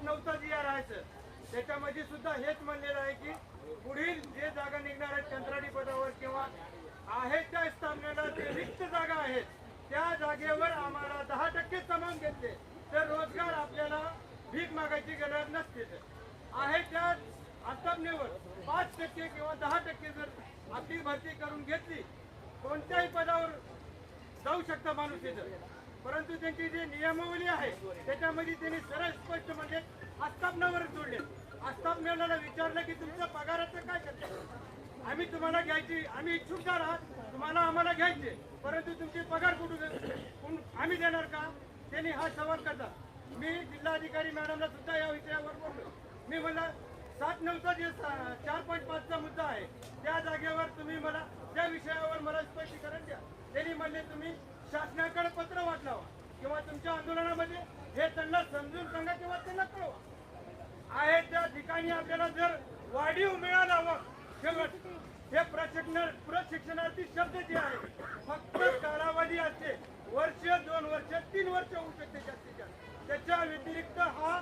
सात नऊचा जी त्याच्यामध्ये सुद्धा हेच म्हणलेलं आहे की पुढील जे जागा निघणार आहेत कंत्राटी पदावर किंवा आहेत त्या स्थापनेला जे रिक्त जागा आहेत त्या जागेवर आम्हाला दहा टक्के समान घेतले. तर रोजगार आपल्याला भीक मागायची गरज नसते. आहे त्या स्थापनेवर पाच टक्के किंवा दहा टक्के जर आपली भरती करून घेतली कोणत्याही पदावर जाऊ शकता माणूस तिथं परंतु त्यांची जी नियमावली आहे त्याच्यामध्ये त्यांनी सरळ स्पष्ट म्हणजे आस्थापनावर जोडले. आस्थापनेला विचारलं की तुमच्या पगाराचं काय करते आम्ही तुम्हाला घ्यायची आम्ही इच्छुकदार आहात. तुम्हाला आम्हाला घ्यायचे. परंतु तुमचे पगार कुठून आम्ही देणार का? त्यांनी हा सवाल करतात मी जिल्हाधिकारी मॅडमला सुद्धा या विषयावर बोललो. मी मला सात नऊचा जे चार पॉईंट पाचचा मुद्दा आहे त्या जागेवर तुम्ही मला त्या विषयावर मला स्पष्टीकरण द्या. त्यांनी म्हणले तुम्ही शासनाकडे पत्र तुमच्या आंदोलनामध्ये हे त्यांना समजून सांगा किंवा त्यांना कळवा आहे त्या ठिकाणी आपल्याला जर वाढीव मिळाला शेवट हे प्रशिक्षण प्रशिक्षणार्थी शब्द जे आहे फक्त कालावधी असते. वर्ष दोन वर्ष तीन वर्ष होऊ शकते जास्तीत जास्त. त्याच्या व्यतिरिक्त हा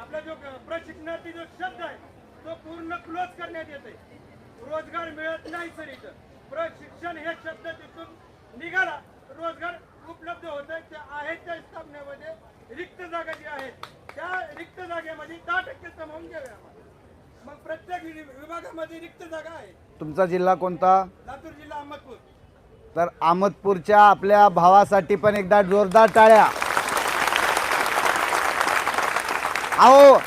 आपला जो प्रशिक्षणार्थी जो शब्द आहे तो पूर्ण क्लोज करण्यात येते रोजगार मिळत नाही सर इथं. प्रशिक्षण हे शब्द तिथून निघाला रोजगार उपलब्ध होत आहे त्या आहेत त्या स्थापनेमध्ये रिक्त जागा जी आहेत त्या रिक्त जागेमध्ये दहा टक्के समावून घ्यावे मग प्रत्येक विभागामध्ये रिक्त जागा आहे. तुमचा जिल्हा कोणता? लातूर जिल्हा अहमदपूर. तर अहमदपूरच्या आपल्या भावासाठी पण एकदा जोरदार टाळ्या. अहो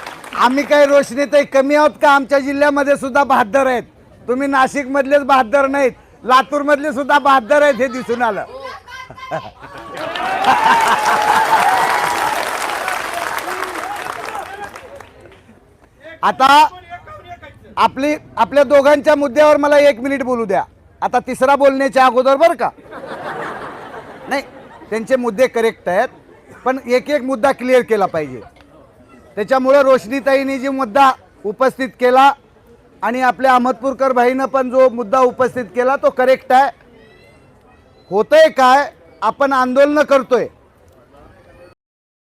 आम्ही काही रोशनीतही कमी आहोत का? आमच्या जिल्ह्यामध्ये सुद्धा बहादर आहेत. तुम्ही नाशिक मधलेच बहादर नाहीत. लातूर मधले सुद्धा बहादर आहेत हे दिसून आलं. आता आपली आपल्या दोघांच्या मुद्द्यावर मला एक मिनिट बोलू द्या. आता तिसरा बोलण्याच्या अगोदर बरं का? नाही त्यांचे मुद्दे करेक्ट आहेत पण एक एक मुद्दा क्लिअर केला पाहिजे. त्याच्यामुळं रोशनीताईंनी जी मुद्दा उपस्थित केला आणि आपल्या अहमदपूरकर भाईनं पण जो मुद्दा उपस्थित केला तो करेक्ट आहे. होतंय काय? आपण आंदोलनं करतोय.